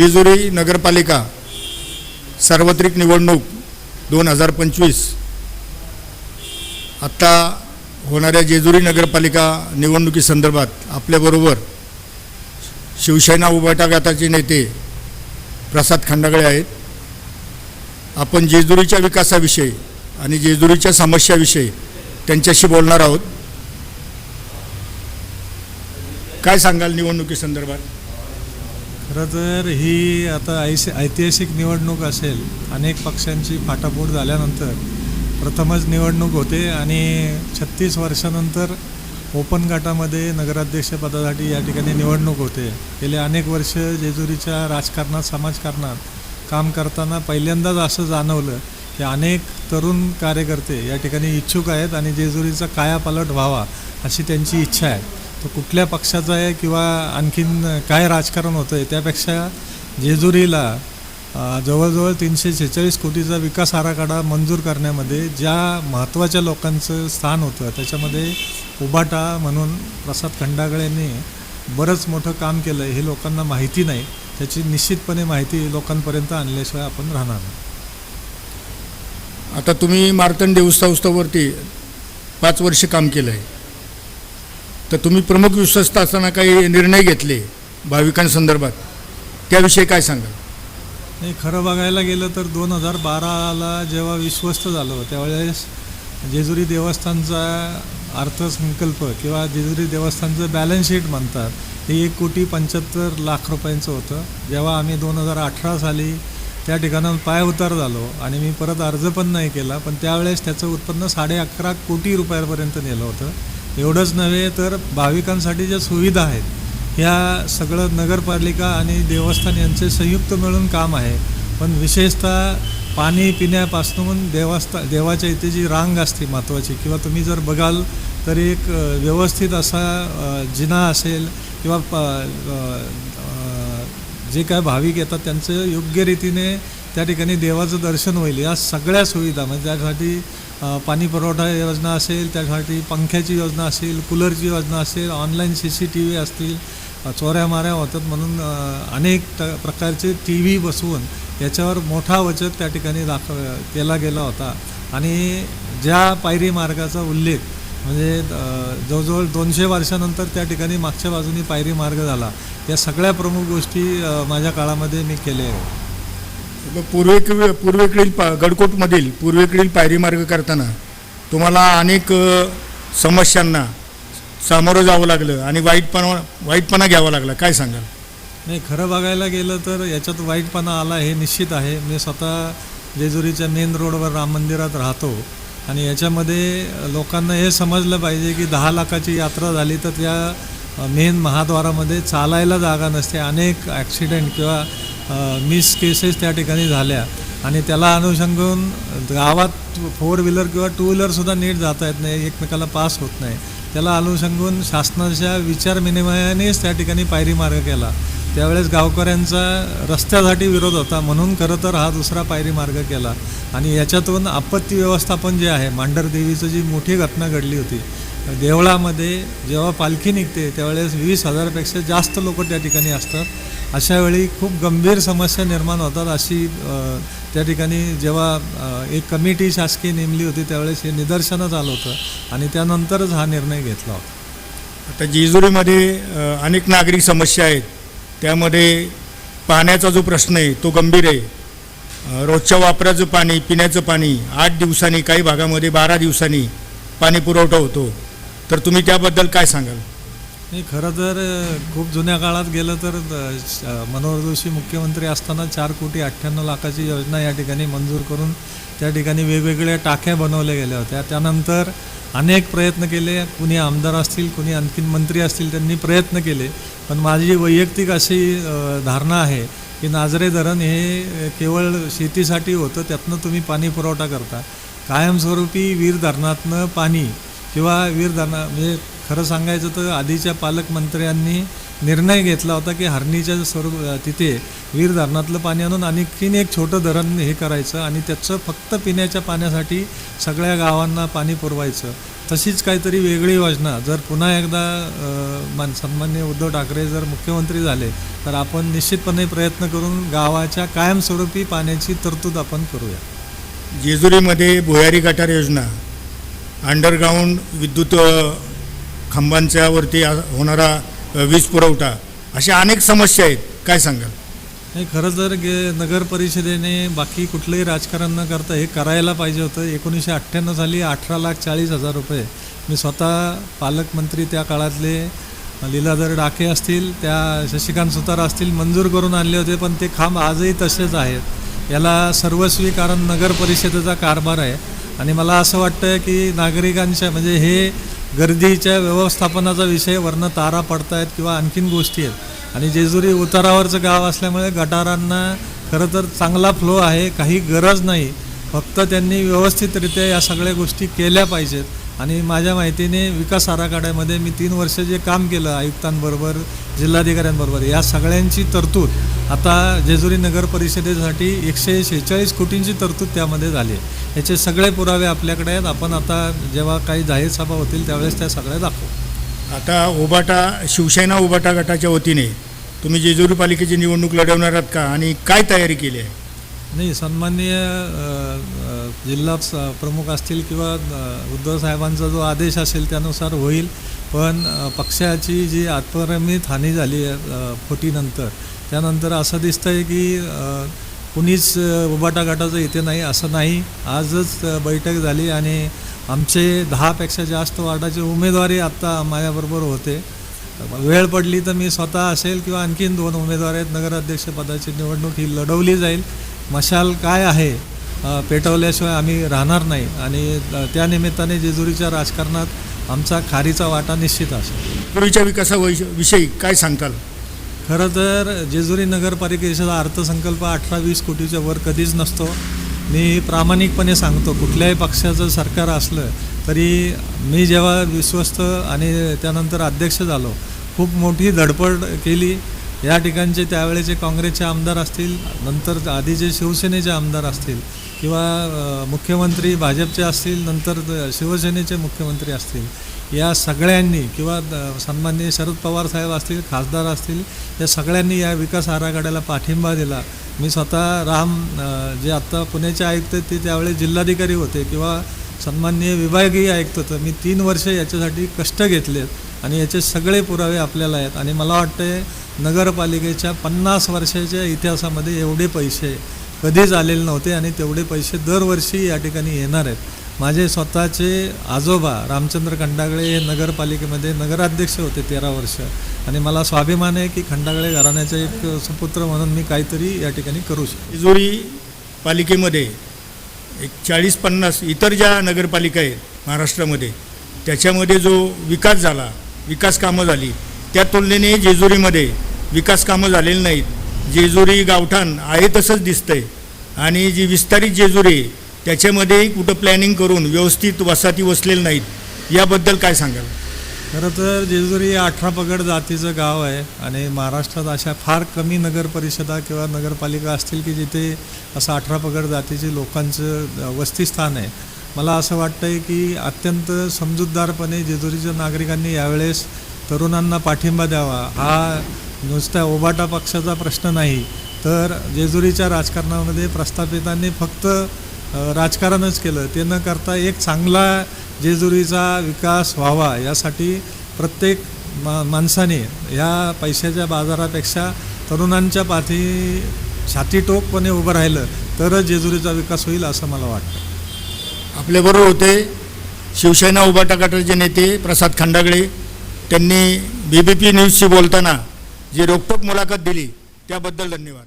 जेजुरी नगरपालिका सार्वत्रिक निवडणूक दोन हजार पंचवीस. आत्ता होणाऱ्या जेजुरी नगरपालिका निवडणुकीसंदर्भात आपल्याबरोबर शिवसेना उभाटा गटाचे नेते प्रसाद खंडागळे आहेत. आपण जेजुरीच्या विकासाविषयी आणि जेजुरीच्या समस्याविषयी त्यांच्याशी बोलणार आहोत. काय सांगाल निवडणुकीसंदर्भात खरं तर ही आता ऐसी ऐतिहासिक निवडणूक असेल अनेक पक्षांची फाटाफूट झाल्यानंतर प्रथमच निवडणूक होते आणि छत्तीस वर्षानंतर ओपन गटामध्ये नगराध्यक्षपदासाठी या ठिकाणी निवडणूक होते. गेले अनेक वर्ष जेजुरीच्या राजकारणात समाजकारणात काम करताना पहिल्यांदाच असं जाणवलं की अनेक तरुण कार्यकर्ते या ठिकाणी इच्छुक आहेत आणि जेजुरीचा कायापालट व्हावा अशी त्यांची इच्छा आहे. तो कुठल्या पक्षाचा आहे किंवा आणखीन काय राजकारण होतं आहे त्यापेक्षा जेजुरीला जवळजवळ तीनशे शेहेचाळीस कोटीचा विकास आराखडा मंजूर करण्यामध्ये ज्या महत्त्वाच्या लोकांचं स्थान होतं त्याच्यामध्ये उबाटा म्हणून प्रसाद खंडागळेंनी बरंच मोठं काम केलं आहे हे लोकांना माहिती नाही. त्याची निश्चितपणे माहिती लोकांपर्यंत आणल्याशिवाय आपण राहणार नाही. आता तुम्ही मार्तंड देवस्थावरती पाच वर्ष काम केलं आहे तर तुम्ही प्रमुख विश्वस्त असताना काही निर्णय घेतले भाविकांसंदर्भात? त्याविषयी काय सांगाल? नाही खरं बघायला गेलं तर दोन हजार बाराला जेव्हा विश्वस्त झालं त्यावेळेस जेजुरी देवस्थानचा अर्थसंकल्प किंवा जेजुरी देवस्थानचं बॅलन्स शीट म्हणतात हे एक कोटी पंच्याहत्तर लाख रुपयांचं होतं. जेव्हा आम्ही दोन हजार अठरा साली त्या ठिकाणाहून पाय उतार झालो आणि मी परत अर्ज पण नाही केला पण त्यावेळेस त्याचं उत्पन्न साडे अकरा कोटी रुपयापर्यंत नेलं होतं. एवढंच नव्हे तर भाविकांसाठी ज्या सुविधा आहेत ह्या सगळं नगरपालिका आणि देवस्थान यांचे संयुक्त मिळून काम आहे. पण विशेषतः पाणी पिण्यापासून देवस्था देवाच्या इथे जी रांग असते महत्त्वाची किंवा तुम्ही जर बघाल तर एक व्यवस्थित असा जिना असेल किंवा प- जे काय भाविक येतात त्यांचं योग्य रीतीने त्या ठिकाणी देवाचं दर्शन होईल. या सगळ्या सुविधा म्हणजे त्यासाठी पाणी पुरवठा योजना असेल त्यासाठी पंख्याची योजना असेल कूलरची योजना असेल online C C T V असतील चोऱ्या माऱ्या होतात म्हणून अनेक त प्रकारचे टी व्ही बसवून याच्यावर मोठा वचक त्या ठिकाणी दाखव केला गेला होता. आणि ज्या पायरी मार्गाचा उल्लेख म्हणजे जवळजवळ दोनशे वर्षानंतर त्या ठिकाणी मागच्या बाजूनी पायरी मार्ग झाला या सगळ्या प्रमुख गोष्टी माझ्या काळामध्ये मी केल्या आहे पूर्वेक पूर्वेकडील पा गडकोटमधील पूर्वेकडील पायरी मार्ग करताना तुम्हाला अनेक समस्यांना सामोरं जावं लागलं आणि वाईटपणा वाईटपणा घ्यावा लागला. काय सांगाल? नाही खरं बघायला गेलं तर याच्यात वाईटपणा आला हे निश्चित आहे. मी स्वतः जेजुरीच्या मेन रोडवर राम मंदिरात राहतो आणि याच्यामध्ये लोकांना हे समजलं पाहिजे की दहा लाखाची यात्रा झाली तर त्या मेन महाद्वारामध्ये चालायला जागा नसते. अनेक ॲक्सिडेंट किंवा मिस केसेस त्या ठिकाणी झाल्या. आणि त्याला अनुषंगून गावात फोर व्हीलर किंवा टू व्हीलरसुद्धा नीट जाता येत नाही एकमेकाला पास होत नाही. त्याला अनुषंगून शासनाच्या विचार विनिमयानेच त्या ठिकाणी पायरी मार्ग केला. त्यावेळेस गावकऱ्यांचा रस्त्यासाठी विरोध होता म्हणून खरं तर हा दुसरा पायरी मार्ग केला. आणि याच्यातून आपत्ती व्यवस्थापन जे आहे मांढर देवीचं जी मोठी घटना घडली होती देवळामध्ये जेव्हा पालखी निघते त्यावेळेस वीस हजारपेक्षा जास्त लोक त्या ठिकाणी असतात. अशावेळी खूप गंभीर समस्या निर्माण होतात अशी त्या ठिकाणी जेव्हा एक कमिटी शासकीय नेमली होती त्यावेळेस हे निदर्शनच आलं होतं आणि त्यानंतरच हा निर्णय घेतला होता. आता जेजुरीमध्ये अनेक नागरिक समस्या आहेत. त्यामध्ये पाण्याचा जो प्रश्न आहे तो गंभीर आहे. रोजच्या वापराचं पाणी पिण्याचं पाणी आठ दिवसांनी काही भागामध्ये बारा दिवसांनी पाणी पुरवठा होतो. तर तुम्ही त्याबद्दल काय सांगाल? नाही खरं तर खूप जुन्या काळात गेलं तर श- मनोहर जोशी मुख्यमंत्री असताना चार कोटी अठ्ठ्याण्णव लाखाची योजना या ठिकाणी मंजूर करून त्या ठिकाणी वेगवेगळ्या टाक्या बनवल्या गेल्या होत्या. त्यानंतर अनेक प्रयत्न केले. कुणी आमदार असतील कुणी आणखीन मंत्री असतील त्यांनी प्रयत्न केले. पण माझी वैयक्तिक अशी धारणा आहे की नाजरे धरण हे केवळ शेतीसाठी होतं त्यातनं तुम्ही पाणी पुरवठा करता. कायमस्वरूपी वीर धरणातनं पाणी किंवा वीर धरणा म्हणजे खरं सांगायचं तर आधीच्या पालकमंत्र्यांनी निर्णय घेतला होता की हरणीच्या स्वरूप तिथे वीर धरणातलं पाणी आणून आणखीन एक छोटं धरण हे करायचं आणि त्याचं फक्त पिण्याच्या पाण्यासाठी सगळ्या गावांना पाणी पुरवायचं. तशीच काहीतरी वेगळी योजना. जर पुन्हा एकदा मान सन्मान्य उद्धव ठाकरे जर मुख्यमंत्री झाले तर आपण निश्चितपणे प्रयत्न करून गावाच्या कायमस्वरूपी पाण्याची तरतूद आपण करूया. जेजुरीमध्ये भुयारी गटार योजना अंडरग्राऊंड विद्युत खांबांच्यावरती खांबांच्या वरती होणारा वीज पुरवठा अशा अनेक समस्या आहेत. काय सांगाल? नाही खरं तर गे नगर परिषदेने बाकी कुठलंही राजकारण न करता हे करायला पाहिजे होतं. एकोणीसशे अठ्ठ्याण्णव साली अठरा लाख चाळीस हजार रुपये. मी स्वतः पालकमंत्री त्या काळातले लीलाधर डाके असतील त्या शशिकांत सुतार असतील मंजूर करून आणले होते पण ते खांब आजही तसेच आहेत. याला सर्वस्वी कारण नगर परिषदेचा कारभार आहे. आणि मला असं वाटतं की नागरिकांच्या म्हणजे हे गर्दीच्या व्यवस्थापनाचा विषय वरनं तारा पडतायत किंवा आणखीन गोष्टी आहेत. आणि जेजुरी उतारावरचं गाव असल्यामुळे गटारांना खरं तर चांगला फ्लो आहे काही गरज नाही. फक्त त्यांनी व्यवस्थितरित्या या सगळ्या गोष्टी केल्या पाहिजेत. आणि माझ्या माहितीने विकास आराखड्यामध्ये मी तीन वर्ष जे काम केलं आयुक्तांबरोबर जिल्हाधिकाऱ्यांबरोबर या सगळ्यांची तरतूद आता जेजुरी नगर परिषदेसाठी एकशे शेहेचाळीस कोटींची तरतूद त्यामध्ये झाली आहे. याचे सगळे पुरावे आपल्याकडे आहेत. आपण आता जेव्हा काही जाहीर सभा होतील त्यावेळेस त्या सगळ्या दाखवू. आता उबाटा शिवसेना उबाटा गटाच्या वतीने तुम्ही जेजुरी पालिकेची निवडणूक लढवणार आहात का? आणि काय तयारी केली आहे? नाही सन्माननीय जिल्हा स- प्रमुख असतील किंवा उद्धव साहेबांचा जो आदेश असेल त्यानुसार होईल. पण पक्षाची जी आत्मरमित हानी झाली आहे फोटीनंतर फुटीनंतर त्यानंतर असं दिसतं आहे की कुणीच उबाटाघाटाचं इथे नाही असं नाही. आजच बैठक झाली आणि आमचे दहापेक्षा जास्त वार्डाचे उमेदवारी आत्ता माझ्याबरोबर होते. वेळ पडली तर मी स्वतः असेल किंवा आणखीन दोन उमेदवार आहेत नगराध्यक्षपदाची निवडणूक ही लढवली जाईल. मशाल काय आहे? पेटवल्याशिवाय आम्ही राहणार नाही. आणि अ, त्या निमित्ताने जेजुरीच्या राजकारणात आमचा खारीचा वाटा निश्चित असेल. पूर्वीच्या विकासाविषयी काय सांगताल? खरं तर जेजुरी नगरपालिकेचा अर्थसंकल्प अठरा वीस कोटीच्या वर कधीच नसतो. मी प्रामाणिकपणे सांगतो कुठल्याही पक्षाचं सरकार असलं तरी मी जेव्हा विश्वस्त आणि त्यानंतर अध्यक्ष झालो खूप मोठी धडपड केली. या ठिकाणचे त्यावेळेचे काँग्रेसचे आमदार असतील नंतर आधीचे शिवसेनेचे आमदार असतील किंवा मुख्यमंत्री भाजपचे असतील नंतर शिवसेनेचे मुख्यमंत्री असतील या सगळ्यांनी किंवा द- सन्माननीय शरद पवार साहेब असतील खासदार असतील या सगळ्यांनी या विकास आराखड्याला पाठिंबा दिला. मी स्वतः राम जे आत्ता पुण्याचे आयुक्त ते त्यावेळी जिल्हाधिकारी होते किंवा सन्माननीय विभागीय आयुक्त होतं. मी तीन वर्ष याच्यासाठी कष्ट घेतलेत आणि याचे सगळे पुरावे आपल्याला आहेत. आणि मला वाटतं नगरपालिकेच्या पन्नास वर्षाच्या इतिहासामध्ये एवढे पैसे कधीच आलेले नव्हते आणि तेवढे पैसे दरवर्षी या ठिकाणी येणार आहेत. माझे स्वतःचे आजोबा रामचंद्र खंडागळे हे नगरपालिकेमध्ये नगराध्यक्ष होते तेरा वर्ष. आणि मला स्वाभिमान आहे की खंडागळे घराण्याचा एक सुपुत्र म्हणून मी काहीतरी या ठिकाणी करू शकतो. तिजोरी पालिकेमध्ये एक चाळीस पन्नास इतर ज्या नगरपालिका आहेत महाराष्ट्रामध्ये त्याच्यामध्ये जो विकास झाला विकास कामं झाली त्या तुलनेने जेजुरीमध्ये विकास कामं झालेली नाहीत. जेजुरी गावठाण आहे तसंच दिसतंय. आणि जी विस्तारित जेजुरी आहे कुठं प्लॅनिंग करून व्यवस्थित वसाहती वसलेल्या नाहीत. याबद्दल काय सांगाल? खरं तर जेजुरी हे अठरा पगड जातीचं गाव आहे आणि महाराष्ट्रात अशा फार कमी नगर परिषदा किंवा नगरपालिका असतील की जिथे असं अठरा पगड जातीचे लोकांचं वस्तीस्थान आहे. मला असं वाटतं आहे की अत्यंत समजूतदारपणे जेजुरीच्या नागरिकांनी यावेळेस तरुणांना पाठिंबा द्यावा. हा नुसत्या ओबाटा पक्षाचा प्रश्न नाही तर जेजुरीच्या राजकारणामध्ये प्रस्थापितांनी फक्त राजकारणच केलं. ते न करता एक चांगला जेजुरीचा विकास व्हावा यासाठी प्रत्येक मा माणसाने ह्या पैशाच्या बाजारापेक्षा तरुणांच्या पाठी छातीटोकपणे उभं राहिलं तरच जेजुरीचा विकास होईल असं मला वाटतं. आपल्याबरोबर होते शिवसेना उभाटा गटाचे नेते प्रसाद खंडागळे. त्यांनी बी बी पी न्यूजशी बोलताना जी रोखोक मुलाखत दिली त्याबद्दल धन्यवाद.